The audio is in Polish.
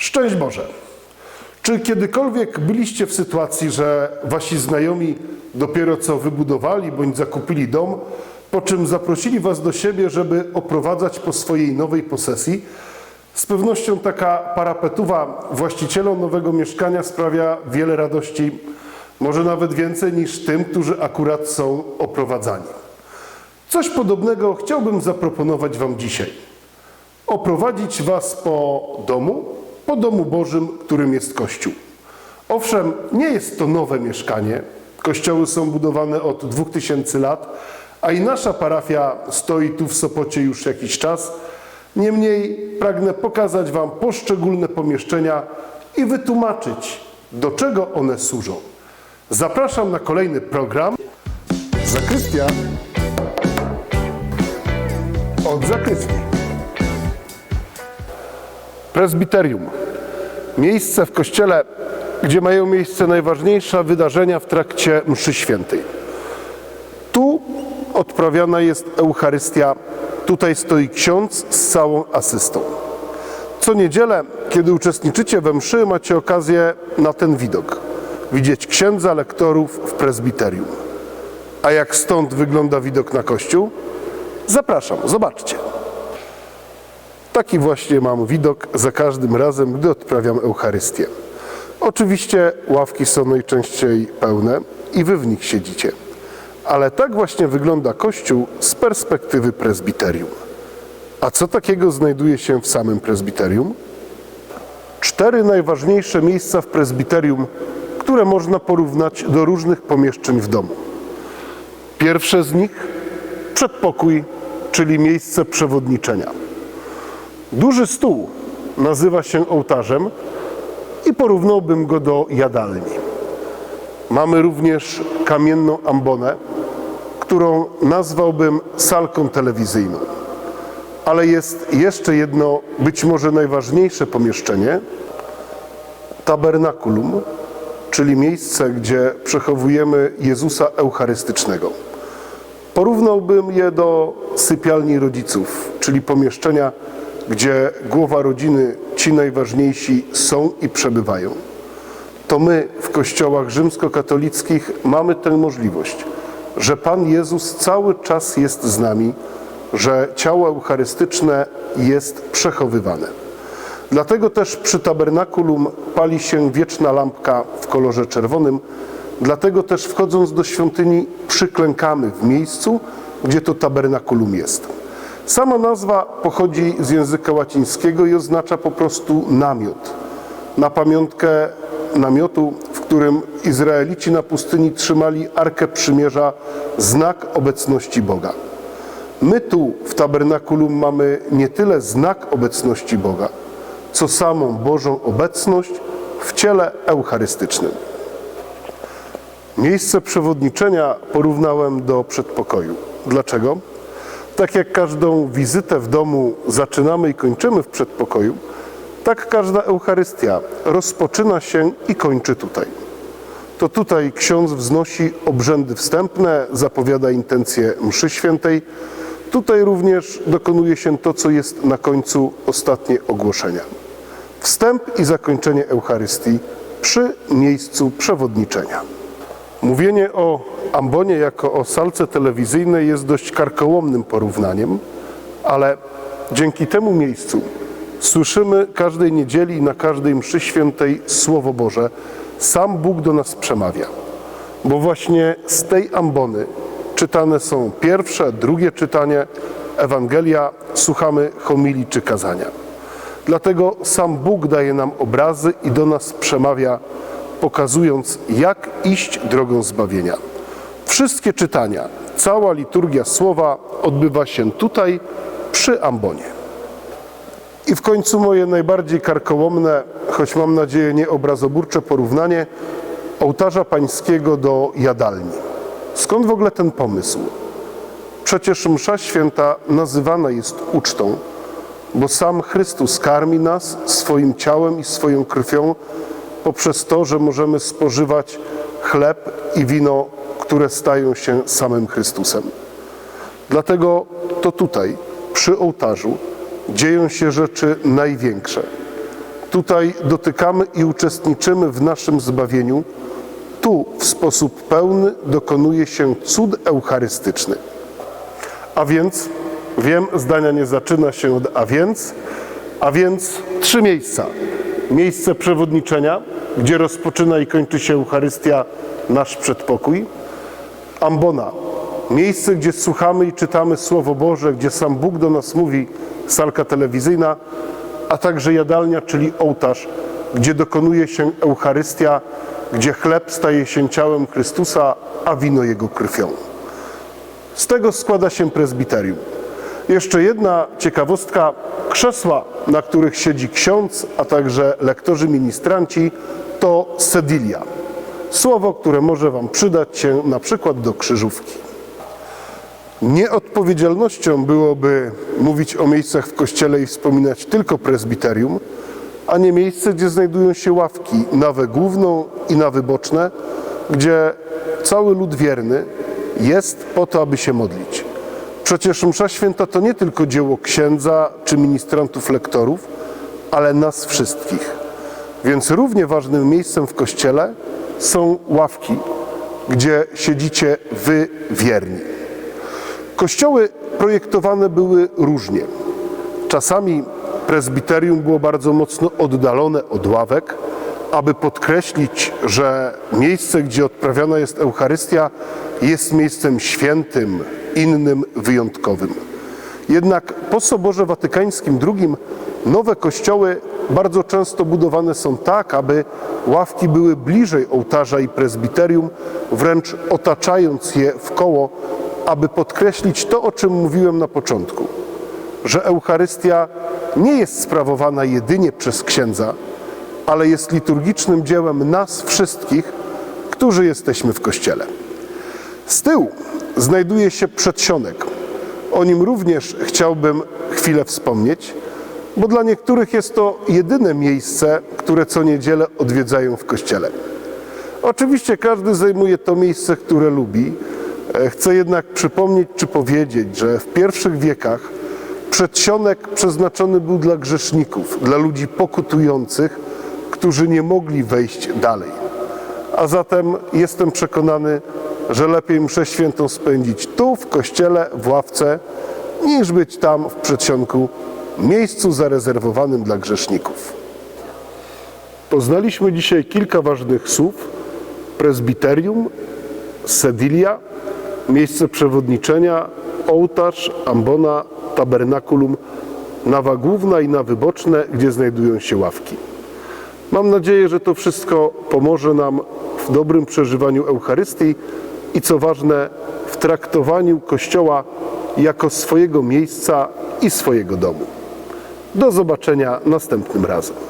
Szczęść Boże! Czy kiedykolwiek byliście w sytuacji, że wasi znajomi dopiero co wybudowali bądź zakupili dom, po czym zaprosili was do siebie, żeby oprowadzać po swojej nowej posesji? Z pewnością taka parapetuwa właścicielom nowego mieszkania sprawia wiele radości, może nawet więcej niż tym, którzy akurat są oprowadzani. Coś podobnego chciałbym zaproponować Wam dzisiaj oprowadzić Was po domu, po domu Bożym, którym jest Kościół. Owszem, nie jest to nowe mieszkanie. Kościoły są budowane od 2000 lat, a i nasza parafia stoi tu w Sopocie już jakiś czas. Niemniej pragnę pokazać Wam poszczególne pomieszczenia i wytłumaczyć, do czego one służą. Zapraszam na kolejny program. Zakrystia od zakrystii. Prezbiterium. Miejsce w kościele, gdzie mają miejsce najważniejsze wydarzenia w trakcie mszy świętej. Tu odprawiana jest Eucharystia, tutaj stoi ksiądz z całą asystą. Co niedzielę, kiedy uczestniczycie we mszy, macie okazję na ten widok. Widzieć księdza lektorów w prezbiterium. A jak stąd wygląda widok na kościół? Zapraszam, zobaczcie. Taki właśnie mam widok za każdym razem, gdy odprawiam Eucharystię. Oczywiście ławki są najczęściej pełne i wy w nich siedzicie. Ale tak właśnie wygląda Kościół z perspektywy prezbiterium. A co takiego znajduje się w samym prezbiterium? Cztery najważniejsze miejsca w prezbiterium, które można porównać do różnych pomieszczeń w domu. Pierwsze z nich przedpokój, czyli miejsce przewodniczenia. Duży stół nazywa się ołtarzem i porównałbym go do jadalni. Mamy również kamienną ambonę, którą nazwałbym salką telewizyjną. Ale jest jeszcze jedno, być może najważniejsze pomieszczenie tabernakulum, czyli miejsce, gdzie przechowujemy Jezusa Eucharystycznego. Porównałbym je do sypialni rodziców, czyli pomieszczenia, gdzie głowa rodziny, ci najważniejsi są i przebywają. To my w kościołach rzymskokatolickich mamy tę możliwość, że Pan Jezus cały czas jest z nami, że ciało eucharystyczne jest przechowywane. Dlatego też przy tabernakulum pali się wieczna lampka w kolorze czerwonym, dlatego też wchodząc do świątyni przyklękamy w miejscu, gdzie to tabernakulum jest. Sama nazwa pochodzi z języka łacińskiego i oznacza po prostu namiot. Na pamiątkę namiotu, w którym Izraelici na pustyni trzymali Arkę Przymierza, znak obecności Boga. My tu w tabernakulum mamy nie tyle znak obecności Boga, co samą Bożą obecność w ciele eucharystycznym. Miejsce przewodniczenia porównałem do przedpokoju. Dlaczego? Tak jak każdą wizytę w domu zaczynamy i kończymy w przedpokoju, tak każda Eucharystia rozpoczyna się i kończy tutaj. To tutaj ksiądz wznosi obrzędy wstępne, zapowiada intencje mszy świętej. Tutaj również dokonuje się to, co jest na końcu ostatnie ogłoszenia. Wstęp i zakończenie Eucharystii przy miejscu przewodniczenia. Mówienie o ambonie jako o salce telewizyjnej jest dość karkołomnym porównaniem, ale dzięki temu miejscu słyszymy każdej niedzieli i na każdej mszy świętej Słowo Boże. Sam Bóg do nas przemawia, bo właśnie z tej ambony czytane są pierwsze, drugie czytanie Ewangelia, słuchamy homilii czy kazania. Dlatego sam Bóg daje nam obrazy i do nas przemawia pokazując, jak iść drogą zbawienia. Wszystkie czytania, cała liturgia słowa odbywa się tutaj przy ambonie. I w końcu moje najbardziej karkołomne, choć mam nadzieję nieobrazoburcze porównanie ołtarza pańskiego do jadalni. Skąd w ogóle ten pomysł? Przecież msza święta nazywana jest ucztą, bo sam Chrystus karmi nas swoim ciałem i swoją krwią poprzez to, że możemy spożywać chleb i wino, które stają się samym Chrystusem. Dlatego to tutaj, przy ołtarzu, dzieją się rzeczy największe. Tutaj dotykamy i uczestniczymy w naszym zbawieniu. Tu w sposób pełny dokonuje się cud eucharystyczny. A więc, wiem, zdania nie zaczyna się od a więc, a więc trzy miejsca. Miejsce przewodniczenia, gdzie rozpoczyna i kończy się Eucharystia, nasz przedpokój. Ambona, miejsce, gdzie słuchamy i czytamy Słowo Boże, gdzie sam Bóg do nas mówi, salka telewizyjna, a także jadalnia, czyli ołtarz, gdzie dokonuje się Eucharystia, gdzie chleb staje się ciałem Chrystusa, a wino Jego krwią. Z tego składa się prezbiterium. Jeszcze jedna ciekawostka. Krzesła, na których siedzi ksiądz, a także lektorzy ministranci, to sedilia. Słowo, które może Wam przydać się na przykład do krzyżówki. Nieodpowiedzialnością byłoby mówić o miejscach w kościele i wspominać tylko prezbiterium, a nie miejsce, gdzie znajdują się ławki, nawę główną i nawy boczne, gdzie cały lud wierny jest po to, aby się modlić. Przecież msza święta to nie tylko dzieło księdza czy ministrantów lektorów, ale nas wszystkich. Więc równie ważnym miejscem w kościele są ławki, gdzie siedzicie wy wierni. Kościoły projektowane były różnie. Czasami prezbiterium było bardzo mocno oddalone od ławek, aby podkreślić, że miejsce, gdzie odprawiana jest Eucharystia, jest miejscem świętym, innym, wyjątkowym. Jednak po Soborze Watykańskim II nowe kościoły bardzo często budowane są tak, aby ławki były bliżej ołtarza i prezbiterium, wręcz otaczając je w koło, aby podkreślić to, o czym mówiłem na początku, że Eucharystia nie jest sprawowana jedynie przez księdza, ale jest liturgicznym dziełem nas wszystkich, którzy jesteśmy w kościele. Z tyłu znajduje się przedsionek. O nim również chciałbym chwilę wspomnieć, bo dla niektórych jest to jedyne miejsce, które co niedzielę odwiedzają w kościele. Oczywiście każdy zajmuje to miejsce, które lubi. E, Chcę jednak przypomnieć czy powiedzieć, że w pierwszych wiekach przedsionek przeznaczony był dla grzeszników, dla ludzi pokutujących, którzy nie mogli wejść dalej. A zatem jestem przekonany, że lepiej mszę świętą spędzić tu, w kościele, w ławce, niż być tam w przedsionku, miejscu zarezerwowanym dla grzeszników. Poznaliśmy dzisiaj kilka ważnych słów: prezbiterium, sedilia, miejsce przewodniczenia, ołtarz, ambona, tabernakulum, nawa główna i nawy boczne, gdzie znajdują się ławki. Mam nadzieję, że to wszystko pomoże nam w dobrym przeżywaniu Eucharystii i co ważne, w traktowaniu Kościoła jako swojego miejsca i swojego domu. Do zobaczenia następnym razem.